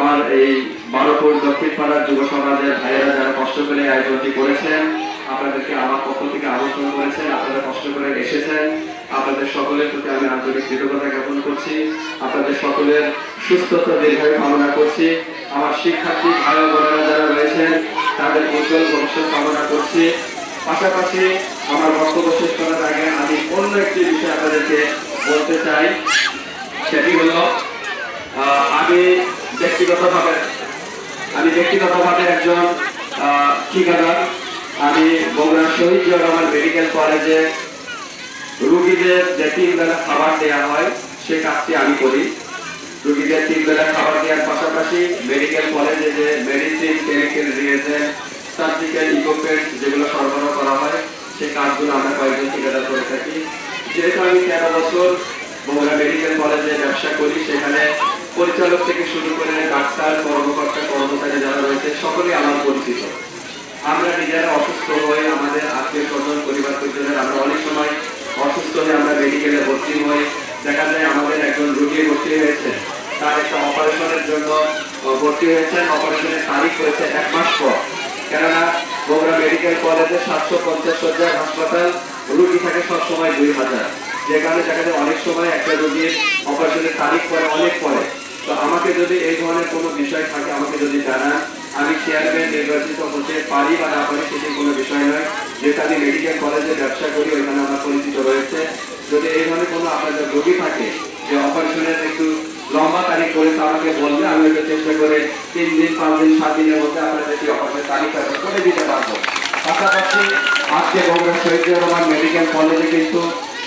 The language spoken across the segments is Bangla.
আমার এই বারোপুর দক্ষিণ পাড়ার যুব সমাজের ভাইয়েরা যারা কষ্ট করে আয়োজনটি করেছেন, আপনাদেরকে আমার পক্ষ থেকে আমন্ত্রণ করেছেন, আপনারা কষ্ট করে এসেছেন। আপনাদের সকলের প্রতি আমি আন্তরিক কৃতজ্ঞতা জ্ঞাপন করছি। আপনাদের সকলের সুস্থতা, দীর্ঘায়ু কামনা করছি। আমার শিক্ষার্থী ভাই বোনেরা যারা রয়েছেন, তাদের উজ্জ্বল ভবিষ্যৎ কামনা করছি। পাশাপাশি আমার বক্তব্য শেষ করার আগে আমি অন্য একটি বিষয় আপনাদেরকে বলতে চাই, সেটি হলো ব্যক্তিগতভাবে, আমি ব্যক্তিগতভাবে একজন ঠিকাদার। আমি বগুড়া শহীদ জিয়া মেডিকেল কলেজে রুগীদের যে তিন বেলা খাবার দেওয়া হয়, সে কাজটি আমি করি। রুগীদের তিন বেলা খাবার দেওয়ার পাশাপাশি মেডিকেল কলেজে যে medicine chemical reagent surgical equipment যেগুলো সরবরাহ করা হয় সেই কাজগুলো আমরা কয়েকজন ঠিকাদার করে থাকি। যেহেতু আমি তেরো বছর বগুড়া মেডিকেল কলেজে ব্যবসা করি, সেখানে পরিচালক থেকে শুরু করে ডাক্তার, কর্মকর্তা, কর্মচারী যারা রয়েছে, সকলেই আমার পরিচিত। আমরা নিজেরা অসুস্থ হয়ে আমাদের আত্মীয় স্বজন, পরিবার পরিজনের আমরা অনেক সময় অসুস্থ হয়ে আমরা মেডিকেলে ভর্তি হই। দেখা যায় আমাদের একজন রোগী ভর্তি হয়েছে। তার একটা অপারেশনের জন্য ভর্তি হয়েছেন অপারেশনের তারিখ হয়েছে এক মাস পর। কেননা বগুড়া মেডিকেল কলেজে সাতশো পঞ্চাশ শয্যার হাসপাতাল রুগী থাকে সবসময় দুই হাজার। যে কারণে দেখা যায় অনেক সময় একটা রোগীর অপারেশনের তারিখ পরে, অনেক পরে। তো আমাকে যদি এই ধরনের কোনো বিষয় থাকে, আমাকে যদি জানান। আমি চেয়ারম্যান নির্বাচিত হতে পারি বা না পারি, সেটি কোনো বিষয় নয়। যেহেতু আমি মেডিকেল কলেজে ব্যবসা করি, ওইখানে আমার পরিচিত রয়েছে। যদি এই ধরনের কোনো আপনাদের রোগী থাকে, যে অপারেশনের একটু লম্বা তারিখ করে আমাকে বলবে, আমি হয়তো চেষ্টা করে তিন দিন, পাঁচ দিন, সাত দিনের মধ্যে আপনাদের কি অপারেশনের তালিকা করে দিতে পারব। পাশাপাশি আজকে বগুড়া শহীদ রহমান মেডিকেল কলেজে কিন্তু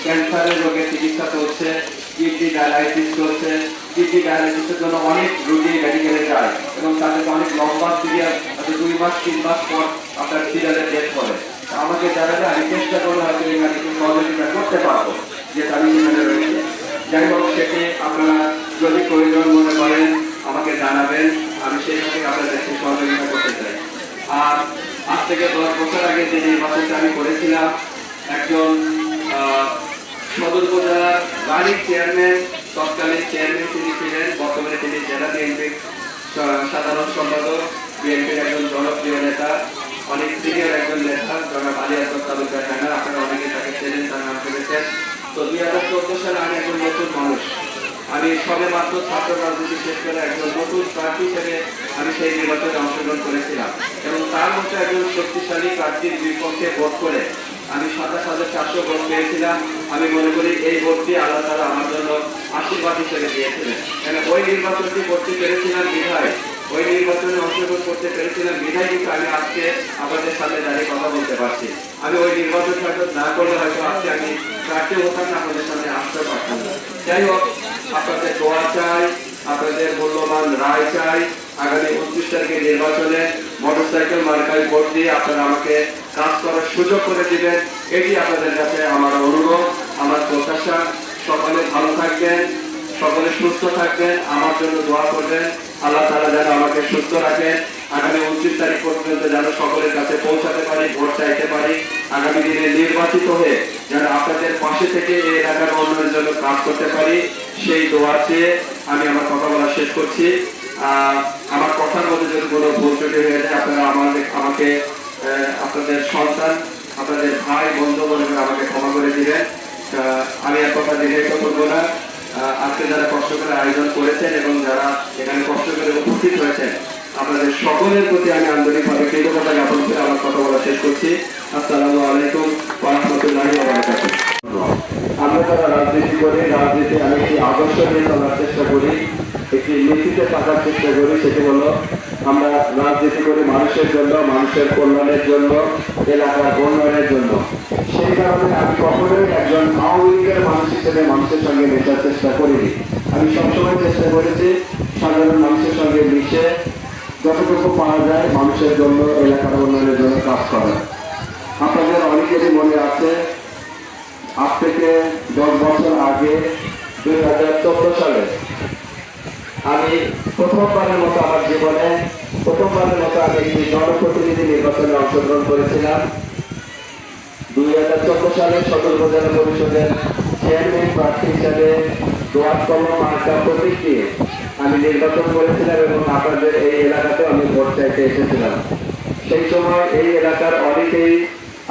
ক্যান্সারের রোগের চিকিৎসা চলছে, কিডনি ডায়ালাইসিস চলছে, কিডনি ডায়ালাইসিসের জন্য অনেক রোগী মেডিকেলে যায় এবং তাদেরকে অনেক লম্বা সিরিয়াল দুই মাস, তিন মাস পর আপনার সিরিয়ালের ডেট করে। আমাকে জানালে আমি চেষ্টা করে হয়তো এখানে একটু সহযোগিতা করতে পারব, যে আমি সেখানে রয়েছে। যাই হোক, সেটি আপনারা যদি প্রয়োজন মনে করেন, আমাকে জানাবেন, আমি সেইভাবে আপনাদেরকে সহযোগিতা করতে চাই। আর আজ থেকে দশ বছর আগে যে নির্বাচনটা আমি করেছিলাম, একজন সদর উপজেলার গাড়ির চেয়ারম্যান তৎকালীন চেয়ারম্যান তিনি ছিলেন, বর্তমানে তিনি জেলা বিএনপির সাধারণ সম্পাদক, বিএনপির একজন জনপ্রিয় নেতা, অনেক সিনিয়র একজন নেতা, জনাব আলী আসদ তালুকদার খানা আপনারা অনেকে তাকে চেনেন, তার নাম শুনেছেন। তো দুই হাজার চোদ্দ সালে আমি একজন নতুন মানুষ। আমি সবে মাত্র ছাত্র রাজনীতি শেষ করে একজন নতুন প্রার্থী হিসেবে আমি সেই নির্বাচনে অংশগ্রহণ করেছিলাম এবং তার মতো একজন শক্তিশালী প্রার্থীর বিপক্ষে ভোট করে আমি সাতাশ হাজার চারশো ভোট পেয়েছিলাম। আমি মনে করি এই ভোটটি আল্লাহ তারা আমার জন্য আশীর্বাদ হিসেবে দিয়েছিলেন। কেন? ওই নির্বাচনটি করতে পেরেছিলাম বিধায়। ওই নির্বাচনে অংশগ্রহণ করতে পেরেছিলাম বিধায় কিন্তু আমি আজকে আপনাদের সাথে দাঁড়িয়ে কথা বলতে পারছি। আমি ওই নির্বাচন হয়তো না করলে হয়তো আজকে আমি প্রার্থী হতাম না, আপনাদের সামনে আসতে পারতাম না। যাই হোক, আপনাদের দোয়া চাই। আপনাদের মূল্যবান রায় চাই। আগামী উনত্রিশ তারিখের নির্বাচনে মোটরসাইকেল মার্কায় ভোট দিয়ে আপনারা আমাকে কাজ করার সুযোগ করে দিবেন। এটি আপনাদের কাছে আমার অনুরোধ, আমার প্রত্যাশা। সকলে ভালো থাকবেন, সকলে সুস্থ থাকবেন। আমার জন্য দোয়া করবেন। আল্লাহ তালা যেন আমাকে সুস্থ রাখেন। আগামী উনত্রিশ তারিখ পর্যন্ত যেন সকলের কাছে পৌঁছাতে পারি ভোট চাইতে পারি। আগামী দিনে নির্বাচিত হয়ে যেন আপনাদের পাশে থেকে এই এলাকার উন্নয়নের জন্য কাজ করতে পারি। সেই দোয়া চেয়ে আমি আমার কথা বলা শেষ করছি। আমার কথার মধ্যে যদি কোনো ভুল ত্রুটি হয়ে যায় আপনারা আমাদের আমাকে আপনাদের সন্তান আপনাদের ভাই বন্ধু করে আমাকে ক্ষমা করে আহ, আমি এক কথা দীর্ঘায়িত করব না। আজকে যারা কষ্ট করে আয়োজন করেছেন এবং যারা এখানে কষ্ট করে উপস্থিত হয়েছেন আপনাদের সকলের প্রতি আমি আন্তরিকভাবে কৃতজ্ঞতা জ্ঞাপন করে আমার কথা বলা শেষ করছি। আসসালামু আলাইকুম ওরহমতুল্লাহি আমরা যারা রাজনীতি করি, রাজনীতি আমি একটি আদর্শ নিয়ে চলার চেষ্টা করি, একটি নীতিতে থাকার চেষ্টা করি, সেটি হলো আমরা রাজনীতি করি মানুষের জন্য, মানুষের কল্যাণের জন্য, এলাকার উন্নয়নের জন্য। সেই কারণে আমি কখনোই একজন আওয়ামী লীগের মানুষ হিসেবে মানুষের সঙ্গে মেশার চেষ্টা করিনি। আমি সবসময় চেষ্টা করেছি সাধারণ মানুষের সঙ্গে মিশে যতটুকু পাওয়া যায় মানুষের জন্য, এলাকার উন্নয়নের জন্য কাজ করা। আপনাদের অনেকেরই মনে আছে, আজ থেকে দশ বছর আগে দুই হাজার চোদ্দ সালে আমি প্রথমবারের মতো আমার জীবনে, প্রথমবারের মতো আমি একটি জনপ্রতিনিধি নির্বাচনে অংশগ্রহণ করেছিলাম। দুই হাজার চোদ্দ সালে সদর উপজেলা পরিষদের চেয়ারম্যান প্রার্থী হিসেবে দোয়াত কলম মার্কা প্রতীক দিয়ে আমি নির্বাচন করেছিলাম এবং আপনাদের এই এলাকাতেও আমি ভোট চাইতে এসেছিলাম। সেই সময় এই এলাকার অনেকেই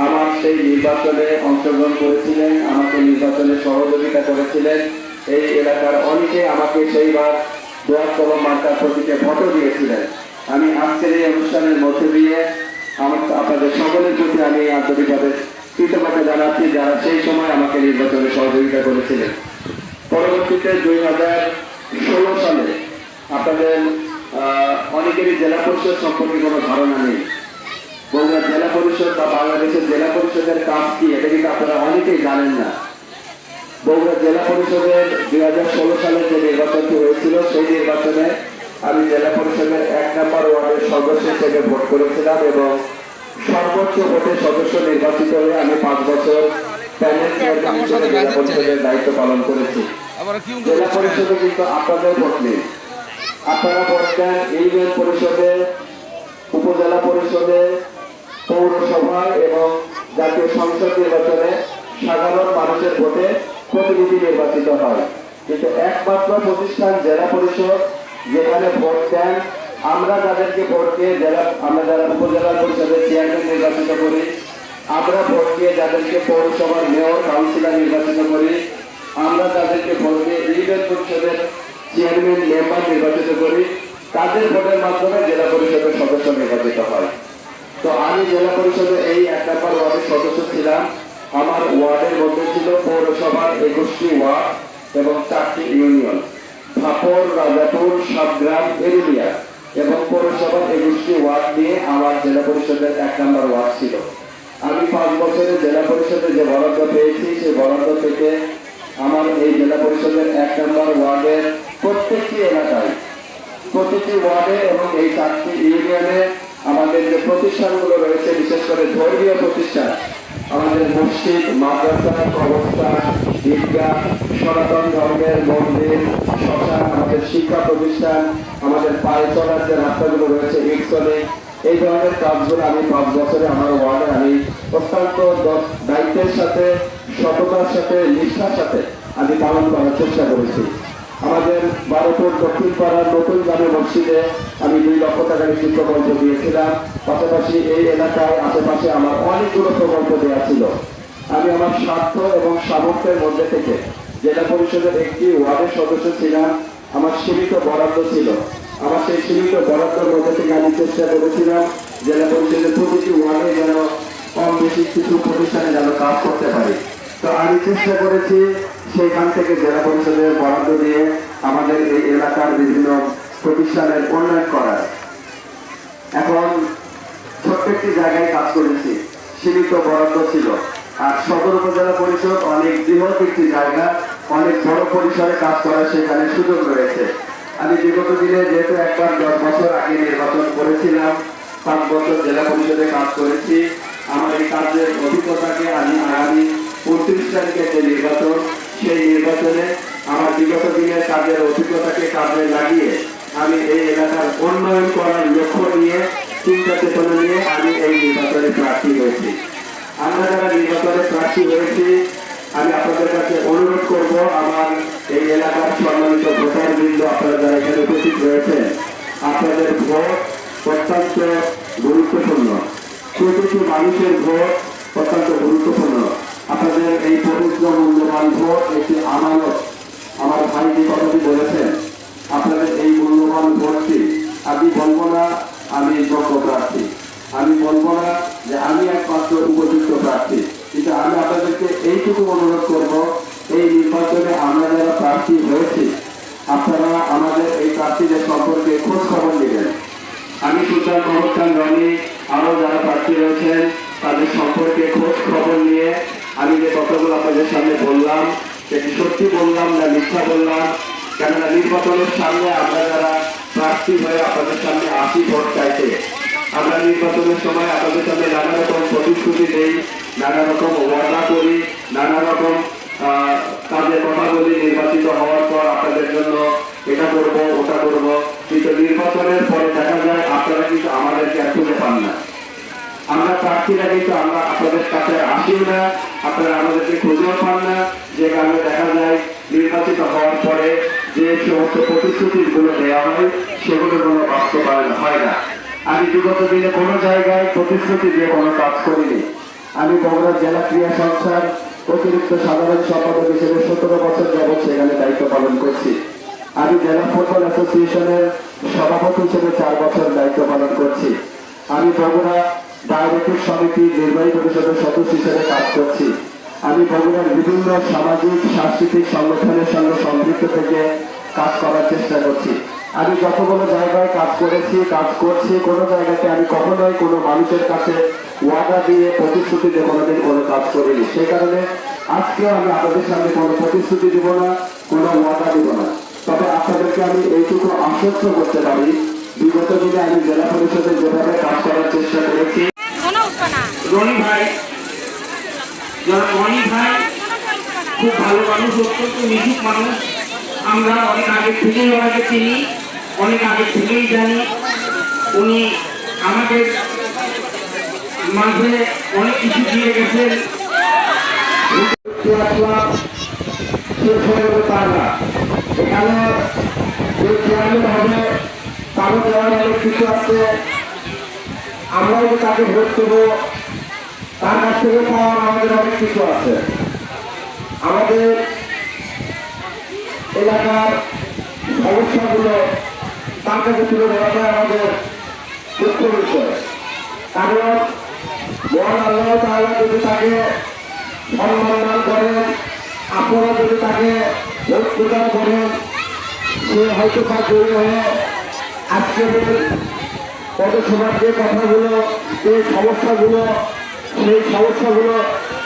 আমার সেই নির্বাচনে অংশগ্রহণ করেছিলেন, আমাকে নির্বাচনে সহযোগিতা করেছিলেন। এই এলাকার অনেকে আমাকে সেইবার দোয়ার মার্কার প্রতীকে ভোটও দিয়েছিলেন। আমি আজকের এই অনুষ্ঠানের মধ্যে দিয়ে আমার আপনাদের সকলের প্রতি আমি আন্তরিকভাবে কৃতজ্ঞতা জানাচ্ছি যারা সেই সময় আমাকে নির্বাচনে সহযোগিতা করেছিলেন। পরবর্তীতে দুই হাজার ষোলো সালে আপনাদের অনেকেরই জেলা পরিষদ সম্পর্কে কোনো ধারণা নেই। বগুড়া জেলা পরিষদ বা বাংলাদেশের জেলা পরিষদের কাজ কি, এটা কিন্তু আপনারা অনেকেই জানেন না। বগুড়া জেলা পরিষদের দুই হাজার ষোলো সালে যে নির্বাচনটি হয়েছিল, সেই নির্বাচনে আমি জেলা পরিষদের এক নম্বর ওয়ার্ডের সদস্য হিসেবে ভোট করেছিলাম এবং সর্বোচ্চ ভোটে সদস্য নির্বাচিত হয়ে আমি পাঁচ বছর প্যানেল জেলা পরিষদের দায়িত্ব পালন করেছি। জেলা পরিষদে কিন্তু আপনাদের ভোট নেই। আপনারা দেন ইউনিয়ন পরিষদে, উপজেলা পরিষদে পৌরসভায় এবং জাতীয় সংসদ নির্বাচনে সাধারণ মানুষের ভোটে প্রতিনিধি নির্বাচিত হয়। কিন্তু একমাত্র প্রতিষ্ঠান জেলা পরিষদ যেখানে ভোট দেন, আমরা তাদেরকে ভোট দিয়ে জেলা, আমরা যারা উপজেলা পরিষদের চেয়ারম্যান নির্বাচিত করি, আমরা ভোট দিয়ে যাদেরকে পৌরসভার মেয়র কাউন্সিলর নির্বাচিত করি, আমরা তাদেরকে ভোট দিয়ে ইউনিয়ন পরিষদের চেয়ারম্যান মেম্বার নির্বাচিত করি তাদের ভোটের মাধ্যমে জেলা পরিষদের সদস্য নির্বাচিত হয়। তো আমি জেলা পরিষদের এই এক নম্বর ওয়ার্ডের সদস্য ছিলাম। আমার ওয়ার্ডের মধ্যে ছিল পৌরসভার একুশটি ওয়ার্ড এবং চারটি ইউনিয়ন। ফাপর রাজাপুর, সাতগ্রাম, এরুলিয়া এবং পৌরসভার একুশটি ওয়ার্ড নিয়ে আমার জেলা পরিষদের এক নম্বর ওয়ার্ড ছিল। আমি পাঁচ বছরে জেলা পরিষদে যে বরাদ্দ পেয়েছি, সেই বরাদ্দ থেকে আমার এই জেলা পরিষদের এক নম্বর ওয়ার্ডের প্রত্যেকটি এলাকায়, প্রতিটি ওয়ার্ডে এবং এই চারটি ইউনিয়নে আমাদের যে প্রতিষ্ঠানগুলো রয়েছে, বিশেষ করে ধর্মীয় প্রতিষ্ঠান, আমাদের মসজিদ, মাদ্রাসা, কবরস্থান, ঈদগাহ, সনাতন ধর্মের মন্দির, শ্মশান, আমাদের শিক্ষা প্রতিষ্ঠান, আমাদের পায়ে চলার যে রাস্তাগুলো রয়েছে, ইটসলে, এই ধরনের কাজগুলো আমি পাঁচ বছরে আমার ওয়ার্ডে আমি অত্যন্ত দায়িত্বের সাথে, সততার সাথে, নিষ্ঠার সাথে আমি পালন করার চেষ্টা করেছি। আমাদের বারোপুর দক্ষিণ পাড়ার নতুন গ্রামে মসজিদে আমি দুই লক্ষ টাকার একটি প্রকল্প দিয়েছিলাম। পাশাপাশি এই এলাকায় আশেপাশে আমার অনেকগুলো প্রকল্প দেওয়া ছিল। আমি আমার স্বার্থ এবং সামর্থ্যের মধ্যে থেকে জেলা পরিষদের একটি ওয়ার্ডের সদস্য ছিলাম, আমার সীমিত বরাদ্দ ছিল। আমার সেই সীমিত বরাদ্দের মধ্যে থেকে আমি চেষ্টা করেছিলাম জেলা পরিষদের প্রতিটি ওয়ার্ডে যেন কম বেশি কিছু প্রতিষ্ঠানে যেন কাজ করতে পারি। তো আমি চেষ্টা করেছি সেইখান থেকে জেলা পরিষদের বরাদ্দ দিয়ে আমাদের এই এলাকার বিভিন্ন প্রতিষ্ঠানের উন্নয়ন করার। এখন একটি জায়গায় কাজ করেছি, সীমিত বরাদ্দ ছিল। আর সদর উপজেলা পরিষদ অনেক বৃহৎ একটি জায়গা, অনেক বড় পরিসরে কাজ করার সেখানে সুযোগ রয়েছে। আমি বিগত দিনে যেহেতু একবার দশ বছর আগে নির্বাচন করেছিলাম, পাঁচ বছর জেলা পরিষদে কাজ করেছি। আমার এই কাজের অভিজ্ঞতাকে আমি আগামী উনত্রিশ তারিখে যে নির্বাচন সেই নির্বাচনে আমার বিগত দিনের কাজের অভিজ্ঞতাকে কাজে লাগিয়ে আমি এই এলাকার উন্নয়ন করার লক্ষ্য নিয়ে, চিন্তা চেতনা নিয়ে আমি এই নির্বাচনে প্রার্থী হয়েছি। আমরা যারা নির্বাচনে প্রার্থী হয়েছি, আমি আপনাদের কাছে অনুরোধ করব আমার এই এলাকার সম্মানিত ভোটার বৃন্দ আপনারা যারা এখানে উপস্থিত রয়েছেন, আপনাদের ভোট অত্যন্ত গুরুত্বপূর্ণ। প্রতিটি মানুষের ভোট অত্যন্ত গুরুত্বপূর্ণ। আপনাদের এই পবিত্র মূল্যবান ভোট একটি আমানত। আমার ভাই যে কথাটি বলেছেন, আপনাদের এই মূল্যবান ভোটটি আমি বলব না, আমি যোগ্য প্রার্থী। আমি বলব না যে আমি একমাত্র উপযুক্ত প্রার্থী। কিন্তু আমি আপনাদেরকে এইটুকু অনুরোধ করব, এই নির্বাচনে আমরা যারা প্রার্থী হয়েছি, আপনারা আমাদের এই প্রার্থীদের সম্পর্কে খোঁজ খবর নেবেন। আমি মোহাম্মদ খান রনি আরও যারা প্রার্থী রয়েছেন, তাদের সম্পর্কে খোঁজ খবর নিয়ে আমি যে কথাগুলো আপনাদের সামনে বললাম সেটি সত্যি বললাম না মিথ্যা বললাম, কেননা নির্বাচনের সামনে আমরা যারা প্রার্থী হয়ে আপনাদের সামনে আসি ভোট চাইতে, আমরা নির্বাচনের সময় আপনাদের সামনে নানা রকম প্রতিশ্রুতি দেই, নানা রকম ওয়াদা করি, নানা রকম কাজের কথা বলি নির্বাচিত হওয়ার পর আপনাদের জন্য এটা করব, ওটা করব। কিন্তু নির্বাচনের পরে দেখা যায় আপনারা প্রার্থীরা কিন্তু আমরা আপনাদের কাছে আসিও না, আপনারা আমাদেরকে খুঁজেও পান না। যে কারণে দেখা যায়, নির্বাচিত হওয়ার পরে যে সমস্ত প্রতিশ্রুতিগুলো দেওয়া হয়, সেগুলো কোনো বাস্তবায়ন হয় না। আমি বিগত দিনে কোনো জায়গায় প্রতিশ্রুতি দিয়ে কোনো কাজ করিনি। আমি বগুড়া জেলা ক্রীড়া সংস্থার অতিরিক্ত সাধারণ সম্পাদক হিসেবে সতেরো বছর যাবৎ সেখানে দায়িত্ব পালন করছি। আমি জেলা ফুটবল অ্যাসোসিয়েশনের সভাপতি হিসেবে চার বছর দায়িত্ব পালন করছি। আমি বগুড়া ডায়াবেটিক সমিতির নির্বাহী পরিষদের সদস্য হিসেবে কাজ করছি। আমি বগুড়ার বিভিন্ন সামাজিক, সাংস্কৃতিক সংগঠনের সঙ্গে সম্পৃক্ত থেকে কাজ করার চেষ্টা করছি। আমি যতগুলো জায়গায় কাজ করেছি, কাজ করছি, কোনো জায়গাতে আমি কখনোই কোনো মানুষের কাছে ওয়াদা দিয়ে প্রতিশ্রুতি দিয়ে কোনোদিন কোনো কাজ করিনি। সেই কারণে আজকে আমি আপনাদের সামনে কোনো প্রতিশ্রুতি দিব না, কোনো ওয়াদা দিব না। তবে আপনাদেরকে আমি এইটুকু আশ্বস্ত করতে পারি, বিগত দিনে আমি জেলা পরিষদে যেভাবে কাজ করার চেষ্টা করেছি রনি ভাই। যারা রনি ভাই, খুব ভালো মানুষ, অত্যন্ত নিশুক মানুষ। আমরা অনেক আগে থেকেই ওনাকে চিনি, অনেক আগে থেকেই জানি। উনি আমাদের মাঝে অনেক কিছু দিয়ে গেছেন। আমরাও তাকে ভোট দেবো তার কাছ থেকে পাওয়ার আমাদের অনেক কিছু আছে। আমাদের এলাকার সমস্যাগুলো তার কাছে তুলে ধরাটাই আমাদের মুখ্য বিষয়। কারণ মহান আল্লাহ তাআলা যদি তাকে সম্মান করেন, আপনারা যদি তাকে ভোট প্রদান করেন, সে হয়তো বা জয়ী হয়ে আজকের এই পৌরসভার যে কথাগুলো, যে সমস্যাগুলো সেই সমস্যাগুলো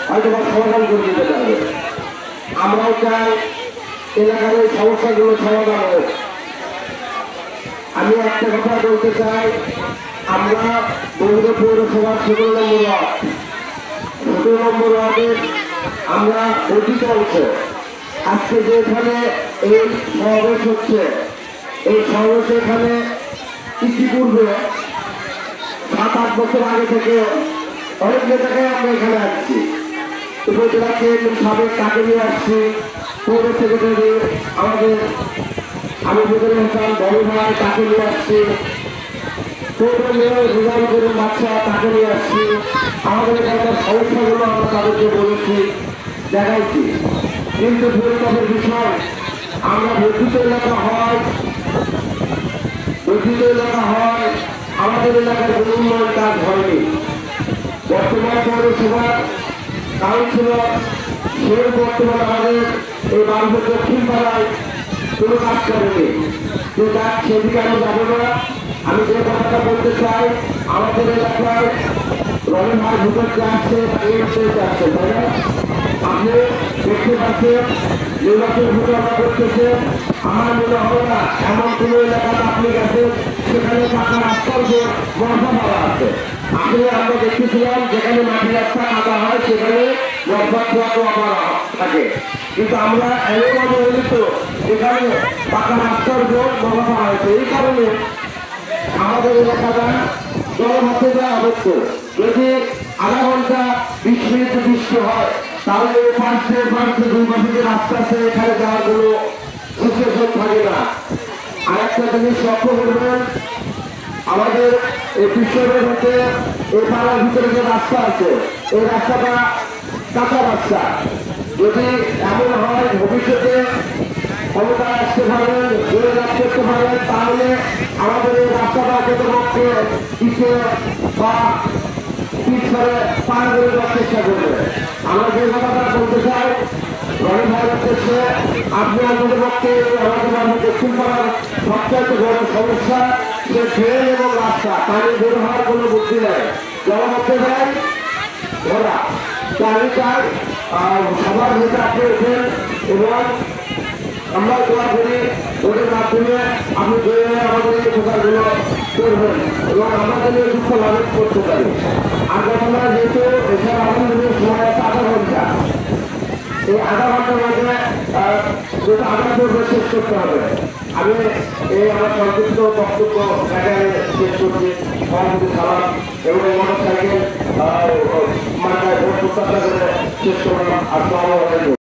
হয়তো বা সমাধান করে দিতে পারবে। আমরাও চাই এলাকার এই সমস্যাগুলো সমাধান হোক। আমি একটা কথা বলতে চাই, আমরা বগুড়া পৌরসভার সতেরো নম্বর ওয়ার্ড। সতেরো নম্বর ওয়ার্ডের আমরা অংশ। আজকে যে এখানে এই সমাবেশ হচ্ছে, এই সমাবেশ এখানে ইতিপূর্বে সাত আট বছর আগে থেকে অনেক নেতাকে আমরা এখানে আসছি। উপজেলা চেয়ারম্যান সাবেক তাকে আসছি। পৌর সেক্রেটারি, আমাদের আমি বুঝতে হাসান, বড় ভাই তাকে নিয়ে আসছি। বাচ্চা তাকে নিয়ে আমাদের এখানকার সমস্যাগুলো আমরা তাদেরকে বলেছি, দেখাইছি। কিন্তু পরিতাপের বিষয়, আমরা বর্ধিত এলাকা হয় বর্ধিত এলাকা হয়, আমাদের এলাকার উন্নয়ন কাজ হয়নি। বর্তমান পৌরসভার কাউন্সিলর সে বর্তমান আমাদের এই মানুষের দক্ষিণ পাড়ায় কোনো কাজ করেনি। তো তার সেদিকে আমি যাব না। আমি যে কথাটা বলতে চাই, আমাদের এলাকায় রবীন্দ্রনাথ ভূতকে আসছে, তাকে আসছে, তাই না? আপনি দেখতে পাচ্ছেন, নির্বাচন ঘোষণা করতেছে। আমার মনে হয় না, এমন কোনো এলাকাতে আপনি গেছেন, সেখানে পাকা রাস্তার যে মশা পাওয়া আছে। আসলে আমরা দেখতেছিলাম, যেখানে মাটি রাস্তা কাটা হয়, সেখানে মশা খোয়া থাকে। কিন্তু আমরা এমন অনুমিত এখানে রাস্তার জন্য মশা হয়েছে এই কারণে আমাদের এলাকাটা জলমতে দেওয়া আবদ্ধ। যদি আধা ঘণ্টা বিশ মিনিট বৃষ্টি হয় তাহলে এই পাঁচশো পাঁচশো দুই মাসে যে রাস্তা আছে, এখানে যাওয়ার কোনো সিচুয়েশন থাকে না। আর একটা জিনিস লক্ষ্য করবেন, আমাদের এই বিশ্বের মধ্যে এই পাড়ার ভিতরে যে রাস্তা আছে, এই রাস্তাটা কাঁচা রাস্তা। যদি এমন হয় ভবিষ্যতে ক্ষমতা আসতে পারেন জোরে লাভ করতে পারেন তাহলে আমাদের এই রাস্তাটা অন্ততপক্ষে পিছিয়ে বা পিছনে পার করে দেওয়ার চেষ্টা করবে। আমরা যে কথাটা বলতে চাই রবি ভাইয়ের উদ্দেশ্যে আপনি আমাদের পক্ষে আমাদের আমাদের দক্ষিণ পাড়ার বড় সমস্যা সে ট্রেন এবং রাস্তা। পানি বের হওয়ার কোনো বুদ্ধি নেই। জলমধ্যে দেয় ধরা তো চাই সবার নেতা আপনি ওঠেন এবং আমরা দোয়া করি, ওদের মাধ্যমে আপনি আমাদের এই প্রকারগুলো করবেন এবং যেন এই দুঃখ লাভ করতে পারি আর ঘটনা যেহেতু এছাড়া আমাদের সময় আছে, আধা ঘণ্টা। এই আধা ঘণ্টার মধ্যে যেটা আধা ঘণ্টা শেষ করতে হবে। আমি এই আমার সংক্ষিপ্ত বক্তব্য এখানে শেষ করছি। সভাপতি সালাম এবং মোটরসাইকেল ভোট প্রত্যাশা করে শেষ করলাম। আসসালামু আলাইকুম।